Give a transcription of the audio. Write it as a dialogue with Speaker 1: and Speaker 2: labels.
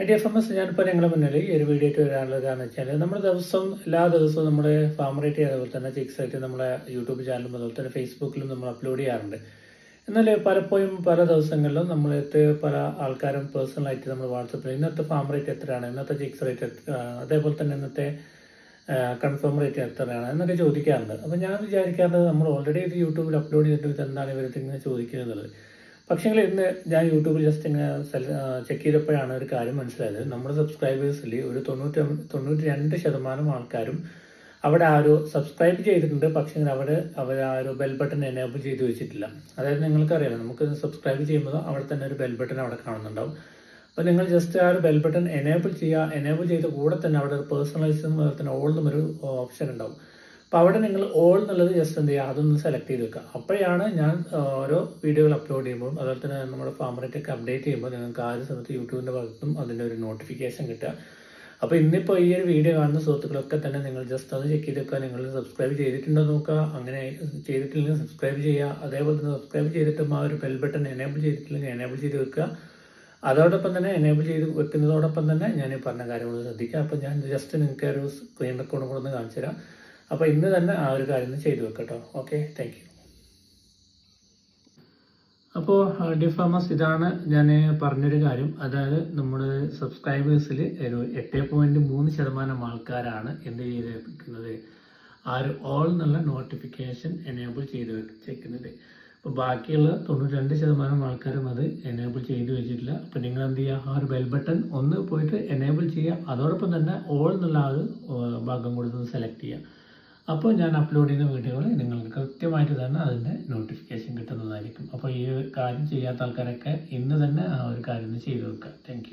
Speaker 1: I D F M S ഞാനിപ്പോൾ നിങ്ങളുടെ മുന്നിൽ ഈ ഒരു വീഡിയോ ആയിട്ട് വരാനുള്ള കാരണം വെച്ചാൽ നമ്മൾ ദിവസവും എല്ലാ ദിവസവും നമ്മുടെ ഫാം റേറ്റ് അതുപോലെ തന്നെ ചിക്സ് ആയിട്ട് നമ്മുടെ യൂട്യൂബ് ചാനലും അതുപോലെ തന്നെ ഫേസ്ബുക്കിലും നമ്മൾ അപ്ലോഡ് ചെയ്യാറുണ്ട്. എന്നാൽ പലപ്പോഴും പല ദിവസങ്ങളിലും നമ്മളത്തെ പല ആൾക്കാരും പേഴ്സണലായിട്ട് നമ്മൾ വാട്സപ്പിൽ ഇന്നത്തെ ഫാം റേറ്റ് എത്രയാണ് ഇന്നത്തെ ചിക്സ് റേറ്റ് അതേപോലെ തന്നെ ഇന്നത്തെ കൺഫേം റേറ്റ് എത്രയാണ് എന്നൊക്കെ ചോദിക്കാറുണ്ട്. അപ്പോൾ ഞാൻ വിചാരിക്കാറുണ്ട് നമ്മൾ ഓൾറെഡി ഇത് യൂട്യൂബിൽ അപ്ലോഡ് ചെയ്തിട്ട് എന്താണ് ഇവരുടെ ചോദിക്കുന്നത് പക്ഷേ ഇന്ന് ഞാൻ യൂട്യൂബിൽ ജസ്റ്റ് ഇങ്ങനെ ചെക്ക് ചെയ്തപ്പോഴാണ് ഒരു കാര്യം മനസ്സിലായത്. നമ്മുടെ സബ്സ്ക്രൈബേഴ്സിൽ ഒരു തൊണ്ണൂറ്റി തൊണ്ണൂറ്റി രണ്ട് ശതമാനം ആൾക്കാരും അവിടെ ആ ഒരു സബ്സ്ക്രൈബ് ചെയ്തിട്ടുണ്ട്. പക്ഷേ അവിടെ അവർ ആ ഒരു ബെൽ ബട്ടൺ എനേബിൾ ചെയ്ത് വെച്ചിട്ടില്ല. അതായത് നിങ്ങൾക്കറിയാം നമുക്ക് സബ്സ്ക്രൈബ് ചെയ്യുമ്പോൾ അവിടെ തന്നെ ഒരു ബെൽ ബട്ടൺ അവിടെ കാണുന്നുണ്ടാവും. അപ്പോൾ നിങ്ങൾ ജസ്റ്റ് ആ ഒരു ബെൽ ബട്ടൺ എനേബിൾ ചെയ്യുക എനേബിൾ ചെയ്ത കൂടെ തന്നെ അവിടെ ഒരു പേഴ്സണലൈസ് അതുപോലെ തന്നെ ഓൾഡും ഒരു ഓപ്ഷൻ ഉണ്ടാവും. അപ്പോൾ അവിടെ നിങ്ങൾ ഓൾ എന്നുള്ളത് ജസ്റ്റ് എന്ത് ചെയ്യുക? അതൊന്ന് സെലക്ട് ചെയ്ത് വെക്കുക. അപ്പോഴാണ് ഞാൻ ഓരോ വീഡിയോകൾ അപ്ലോഡ് ചെയ്യുമ്പോൾ അതുപോലെ തന്നെ നമ്മുടെ ഫാമറേറ്റ് ഒക്കെ അപ്ഡേറ്റ് ചെയ്യുമ്പോൾ നിങ്ങൾക്ക് ആ ഒരു സമയത്ത് യൂട്യൂബിന്റെ ഭാഗത്തും അതിന്റെ ഒരു നോട്ടിഫിക്കേഷൻ കിട്ടുക. അപ്പോൾ ഇന്നിപ്പോൾ ഈ ഒരു വീഡിയോ കാണുന്ന സുഹൃത്തുക്കളൊക്കെ തന്നെ നിങ്ങൾ ജസ്റ്റ് ഒന്ന് ചെക്ക് ചെയ്ത് വെക്കുക. നിങ്ങൾ സബ്സ്ക്രൈബ് ചെയ്തിട്ടുണ്ടോ നോക്കുക. അങ്ങനെ ചെയ്തിട്ടില്ലെങ്കിൽ സബ്സ്ക്രൈബ് ചെയ്യുക. അതേപോലെ തന്നെ സബ്സ്ക്രൈബ് ചെയ്തിട്ടും ആ ഒരു ബെൽ ബട്ടൺ എനേബിൾ ചെയ്തിട്ടില്ലെങ്കിൽ എനേബിൾ ചെയ്ത് വെക്കുക. അതോടൊപ്പം തന്നെ എനേബിൾ ചെയ്ത് വെക്കുന്നതോടൊപ്പം തന്നെ ഞാൻ ഈ പറഞ്ഞ കാര്യങ്ങൾ ശ്രദ്ധിക്കുക. അപ്പോൾ ഞാൻ ജസ്റ്റ് നിങ്ങൾക്ക് ഒരു സ്ക്രീൻ റെക്കോർഡ് കൂടെ ഒന്ന് കാണിച്ചു തരാം. അപ്പോൾ ഇന്ന് തന്നെ ആ ഒരു കാര്യം ചെയ്തു വെക്കട്ടോ. ഓക്കെ താങ്ക് യു അപ്പോൾ ഡി ഫാമസ് ഇതാണ് ഞാൻ പറഞ്ഞൊരു കാര്യം. അതായത് നമ്മുടെ സബ്സ്ക്രൈബേഴ്സിൽ ഒരു എട്ട് പോയിന്റ് മൂന്ന് ശതമാനം ആൾക്കാരാണ് എന്ത് ചെയ്തിരിക്കുന്നത് ആ ഒരു ഓൾ എന്നുള്ള നോട്ടിഫിക്കേഷൻ എനേബിൾ ചെയ്ത് വെച്ചേക്കുന്നത്. അപ്പോൾ ബാക്കിയുള്ള തൊണ്ണൂറ്റി രണ്ട് ശതമാനം ആൾക്കാരും അത് എനേബിൾ ചെയ്ത് വെച്ചിട്ടില്ല. അപ്പോൾ നിങ്ങൾ എന്ത് ചെയ്യുക ആ ഒരു ബെൽ ബട്ടൺ ഒന്ന് പോയിട്ട് എനേബിൾ ചെയ്യുക. അതോടൊപ്പം തന്നെ ഓൾ എന്നുള്ള ആ ഒരു ഭാഗം കൂടി ഒന്ന് സെലക്ട് ചെയ്യുക. അപ്പോൾ ഞാൻ അപ്ലോഡ് ചെയ്യുന്ന വീഡിയോകൾ നിങ്ങൾക്ക് കൃത്യമായിട്ട് തന്നെ അതിന്റെ നോട്ടിഫിക്കേഷൻ കിട്ടുന്നതായിരിക്കും. അപ്പോൾ ഈ കാര്യം ചെയ്യാത്ത ആൾക്കാരൊക്കെ ഇന്ന് തന്നെ ആ ഒരു കാര്യം ചെയ്തു വെക്കുക താങ്ക്